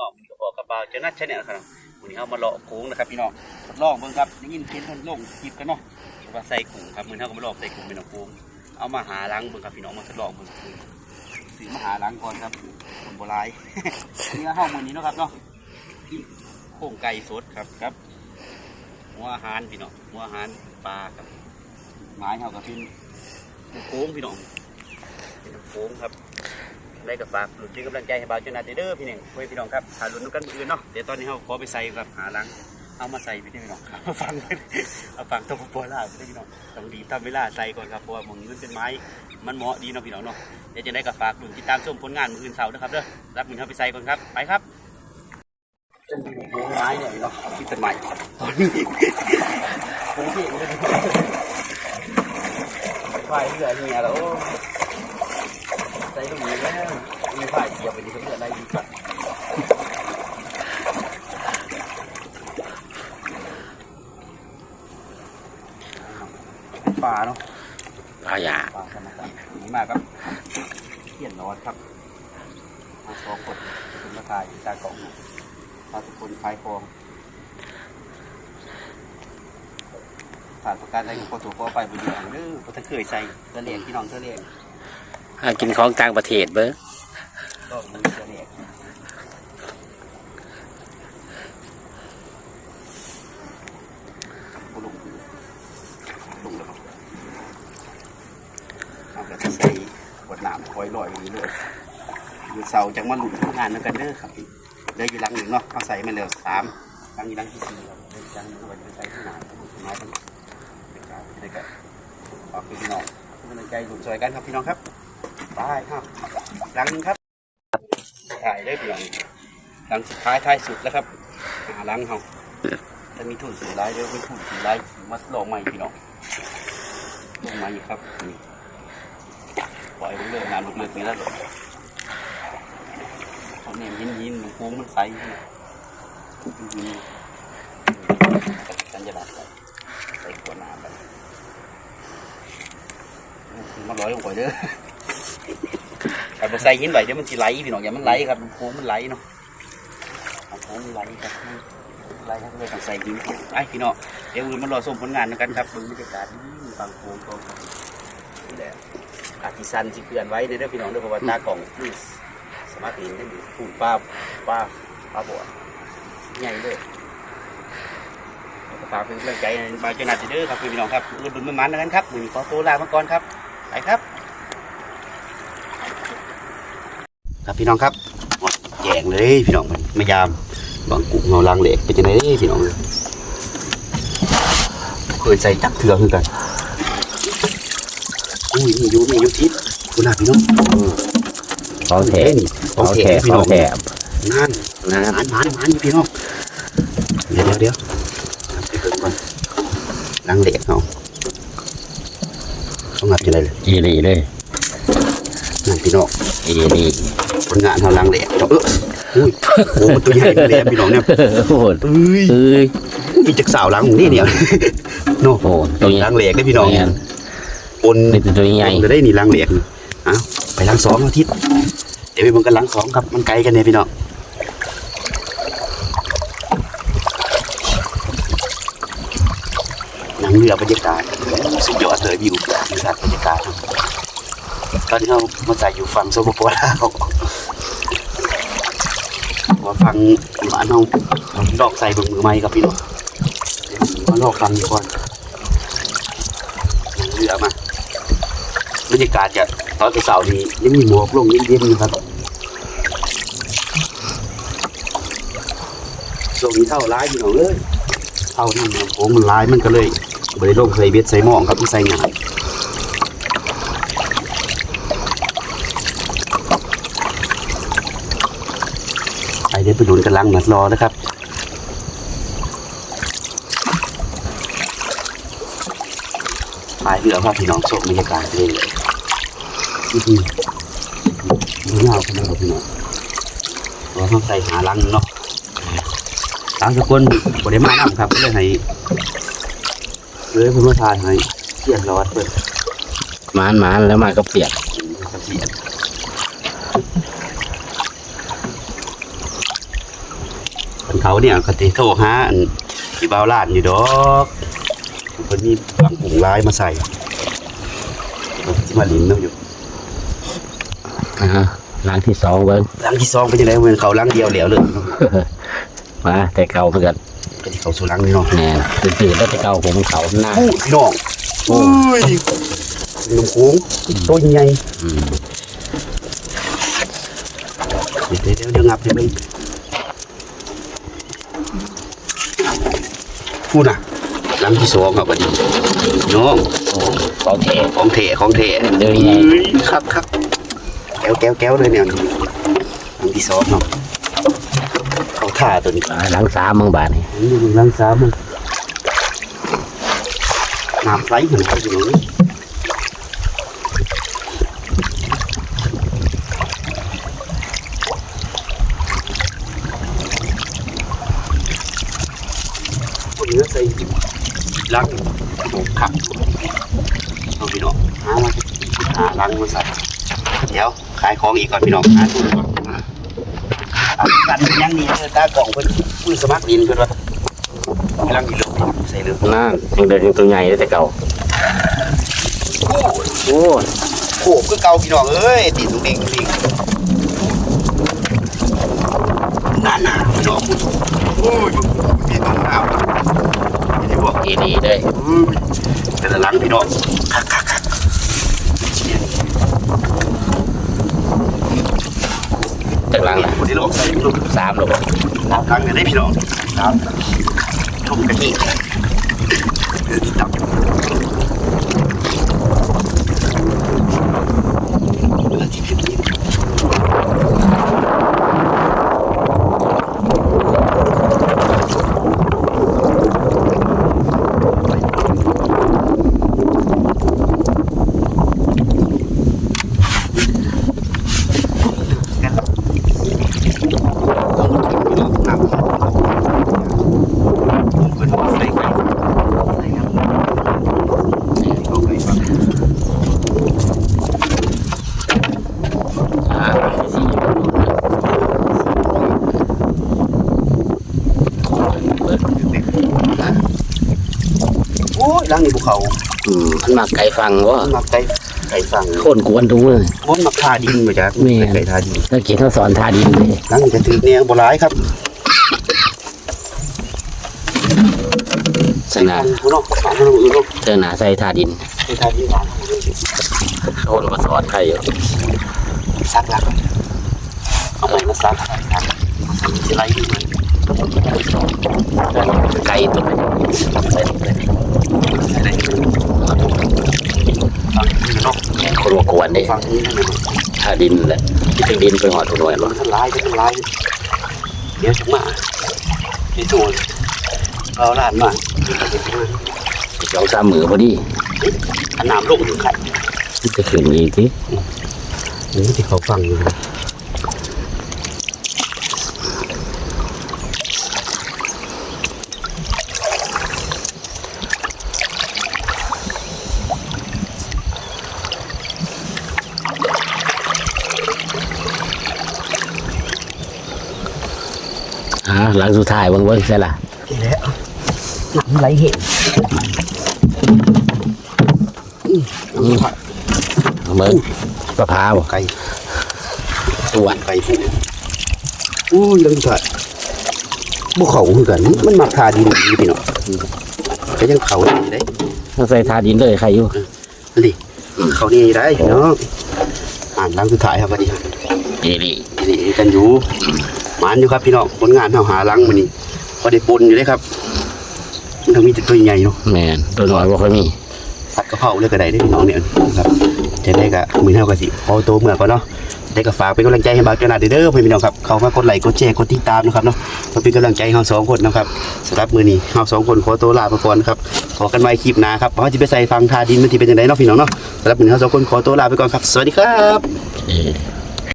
น้องมันก็บอกกระเป๋าเจ้านัดใช่เนี่ยครับวันนี้เอามาเลาะโค้งนะครับพี่น้องทดลองเบิ่งครับได้ยินเพิ่นเพิ่นลงคลิปกันเนาะว่าใส่กุ้งครับมือนี้เฮาก็มาลอกใส่กุ้งเป็นน้องโค้งเอามาหาล้างเบิ่งครับพี่น้องมาทดลองเบิ่งซื้อมาหาล้างก่อนครับคนโบราณเนื้อห้องมือนี้เนาะครับเนาะโค้งไก่สดครับครับหัวอาหารพี่น้องหัวอาหารปลาครับไม้เฮาก็เป็นโค้งพี่น้องเป็นโค้งครับ ได้กับฝากหลุดที่กำลังใจให้บ่าวเจานาเด้อพี่หนึ่งเพื่อพี่น้องครับหาหลุดกันมืออื่นเนาะเดี๋ยวตอนนี้เขาขอไปใส่ครับหาหลังเอามาใส่พี่น้องเอามาฟังเอาฟังตัวโปรล่าพี่น้องต้องดีทำเวลาใส่ก่อนครับเพราะว่ามึงมันเป็นไม้มันเหมาะดีเนาะพี่น้องเนาะเดี๋ยวจะได้กับฝากหลุดติดตามชมผลงานมืออื่นเสาร์นะครับเด้อรับมือเขาไปใส่ก่อนครับไปครับจนดูไม้เนี่ยเนาะที่เป็นใหม่ตอนนี้ผมที่ไฟเรือเนี่ยแล้ว ใส่ตรงนี้แล้วมีฝ่ายเดียวไปดีก็เลืออะไรดีกว่าปลาเนาะปลาหยาปลาธรรมชาตินี่มาครับเขียนร้อนครับมาสองคนเป็นราคาอีกตากล่องนะมาทุกคนคลายฟองผ่านประกันได้พอถูกพอไปบนเรือเด้อพอถ้าเคยใส่ตะเลียงพี่น้องตะเลียง หากินของต่างประเทศเบ้อก็มือตะเลียงบุลุงลุงแล้วครับเอาแบบใส่ขวดน้ำคอยลอยอย่างนี้เลยอยู่เสาจังมาหลุมงานนั่นกันเด้อครับพี่เดี๋ยวอยู่ลังหนึ่งเนาะเอาใส่มาแล้วสามลังอยู่ลังที่สี่ครับเดี๋ยวจังวันจะใส่ที่ไหนครับผมไม้ทั้งเด็กกันฝากพี่น้องกำลังใจหลุมซอยกันครับพี่น้องครับ ไปครับหลังครับถ่ายได้เพี่น้องหลังสุดท้ายท้ายสุดแล้วครับหาหลังเขาจะมีทุนสีไร้ด้วยมีทุนสีไร้มาลองใหม่พี่น้องลองมาอีกครับนี่ปล่อยเรื่อยๆนานลุกเลือกนี้แล้วหรอเขาเนี่ยยินยินๆโค้งมันใสยินกันจะดับไปใส่ขวดน้ำไปมาร้อยกว่าเด้อ แต่พอใส่ยินไปเดี๋ยวมันสิไหลพี่น้องอย่ามันไหลครับมันโค้งมันไหลเนาะโค้งมันไหลครับไรครับเลยต้องใส่หินไอ้พี่น้องเดี๋ยวอื่นรอชมผลงานกันครับเบิ่งบรรยากาศนี่ฟังโค้งก็นี่แหละอาทิสันสิเกลื่อนไว้เด้อพี่น้องเด้อเพราะว่าตากล่องนี่สามารถเห็นได้อยู่ปูป้าป้าป้าบัวใหญ่เลยฝากเป็นกำลังใจห้บาเจานาเด้อครับพี่น้องครับอื่นบุญมันมันกันครับมือขอตัวลามาก่อนครับไปครับ ครับพี่น้องครับแย่งเลยพี่น้องมันมายามบางกุ้งเงาลังเหล็กเป็นจังไดเด้พี่น้องเคยใส่จักเถื่อคือกันอุ้ยนี่อยู่นี่อยู่ทิศคุณน่ะพี่น้องของแท้นี่ของแท้พี่น้องแท้นั่นนะหมานหมานหมานอยู่พี่น้องเดี๋ยวเดี๋ยวเดี๋ยวไปเบิ่งก่อนลังเหล็กเขาเขางับจะไรเลยอีรีเลยนั่น พี่น้องอีรีผลงานเขาลังเหล็กเอออุ้ยโอ้มันตัวใหญ่เลยพี่น้องเนี่ยโอ้โหเอ้ยเอ้ยมีจักสาวลังนี่เนี่ยโน่โอ้โหตัวใหญ่ลังเหล็กได้พี่น้องแม่นปนนี่เป็นตัวใหญ่จะได้นี่ล้างเหลียกนี่เอาไปล้างสองอาทิตย์เดี๋ยวไปเบิ่งกันล้างสองครับมันไกลกันเนี่ยพี่น้องหนังเรือบรรยากาศสุดยอดเลยวิววิวทัศน์บรรยากาศครับ ตอนนี้เรามาใส่อยู่ฝั่งโซโปโปลาวว่าฟังหมาเนเอาลอกใส่บิ่งมือไม้ครับพี่น้องมาลอกฟังดีก่อนหนังเรือมาบรรยากาศจะตอนเสาร์นี้ยังมีหมอกลงเย็นๆอยู่ครับช่วงนี้เท่าร้ายอยู่หนองเลยเท่านั่นนะโค้มันร้ายมันก็เลยบริโลงใส่เบ็ดใส่หม้องครับที่ใส่งาน ดี๋ยวไปดูกันลังนัดรอนะครับไปเรือครับพี่น้องชมบรรยากาศเลยอือหือดูเงาขนาดพี่น้องเราต้องใส่หาลังเนาะทางสกุลบริมาน้ำครับก็เลยให้เลยผมมาทานให้เสียนรอดเปิดหมานหมานแล้วมาก็เปียกกับเสียน เขาเนี่ยก็ติโทรหาอันที่บ่าวลาดอยู่ดอกเพิ่นมีบางกลุ่มร้ายมาใส่สิมาลินเนาะอยู่อ่าหลังที่สองเบิ้งหลังที่สองเป็นจังได๋เหมือนเขาหลังเดียวแล้วเลยมาแต่เก่าเหมือนกันก็ที่เขาสู่หลังนี่เนาะแน่ตื่นๆแล้วแต่เก่าผมเขาหน้าอู้พี่น้องโอ้อุ้ยลุงโค้งตัวใหญ่อืมเดี๋ยวเดี๋ยวเดี๋ยวงับเดี๋ยวมึง พูดน่ะหลังที่สองครับวันนี้น้องโอ้ของแท้ของเทของเทเดี๋ยวนี้ไงอ้ยครับครับแก้วแก้วแก้วเลยเนี่ยหลังที่สองเนาะเขาท่าตัวนี้อ่าหลังสามเมืองบาทนี่นี่มึงหลังสามมึงน้ำไหลเหมือนกันอยู่ นี่คนเนื้อใส่ลังขับเอาพี่น้องหามาหาลังมาใส่เดี๋ยวขายของอีกก่อนพี่น้องหาทุนก่อนเอากันยังนี่เออตากล่องเพิ่นมือสมัครดินเพิ่นว่าลังอีเลือกใส่เลือกนั่นยังเดินยังตัวใหญ่เลยแต่เก่าโอ้โอ้โหคือเก่าพี่น้องเอ้ยตีนตรงเด้งตรงนี้นั่นน่ะพี่น้องโอ้ย มีต้นน้ำที่บอกดีดีเลยแต่ละหลังพี่น้องคักคักคักจากหลังนะคนที่เราใส่ลูกสามลูกสามครั้งเลยได้พี่น้องสามทุ่มกะทิเออตับเวลาที่ขึ้นนี่ อ่าหลังที่สี่เบิ้ง โอ้ยล้างนี่ภูเขาอืมมันมาไกลฟังวะมักไก่ไก่ฟังโคนกวนทุกมือมันมักทาดินมาจากแม่น ไก่ทาดินแล้วเขียนเขาสอนทาดินเลยล้างนี่จะถือเนี่ยโบราณครับสนาข้างนอกสองข้างนอกอื่นเนาะเธอหนาใส่ทาดินไก่ทาดินหวานโคนมาสอนใครอยู่ซักละเอาไปมาซักซักสิไล่ดูมันไกลตัวไปใส่ลงไป คนมากวนดิฟังนี่นะทาดินแหละที่ถึงดินไปหอดทุกหน่วยหรมัอนทลายก็ทลายเดี๋ยวถึงมาที่ตัวเราลาดมาเดี๋ยวจะมาสองสามมือพอดีอันน้ำลงถึงไข่มันจะขึ้นอีกทีนี่ที่เขาฟังอยู่ หลังสุดท้ายเบิ้งเบิ้งใช่ละนี่แหละน้ำไหลเห็นเบิ้งมะพร้าวไก่สวนไก่ฟูอู้ยลังถ่ายบุเขาคือกัน มันมักทาดินดีพี่เนาะก็ยังเขาดีได้ต้องใส่ทาดินเลยใครอยู่นี่เขานี่ได้พี่เนาะอ่านลังสุดท้ายครับวันนี้ครับดีดีนี่กันอยู่ หมานอยู่ครับพี่น้องผลงานเฮาหาลังมื้อนี้พอได้ปนอยู่เลยครับ มันต้องมีแต่ตัวใหญ่เนาะแมนตัวน้อยบ่ค่อยมีผัดกะเพราเลยก็ได้เด้อพี่น้องเนี่ยครับจะได้ก็มื้อนี้เฮาก็สิขอตัวเมื่อก่อนเนาะได้ก็ฝากเป็นกำลังใจให้บ่าวเจ้าหน้าเด้อพี่น้องครับเข้ามากดไลค์กดแชร์กดติดตามนะครับเนาะเพื่อเป็นกำลังใจให้เฮาสองคนนะครับสำหรับมื้อนี้เฮาสองคนขอตัวลาไปก่อนครับขอกันไว้คลิปหน้าครับเฮาสิไปใส่ฟังทาดินมันสิเป็นจังไดเนาะพี่น้องเนาะสำหรับมื้อนี้เฮาสองคนขอตัวลาไปก่อนครับ สวัสดีครับเออ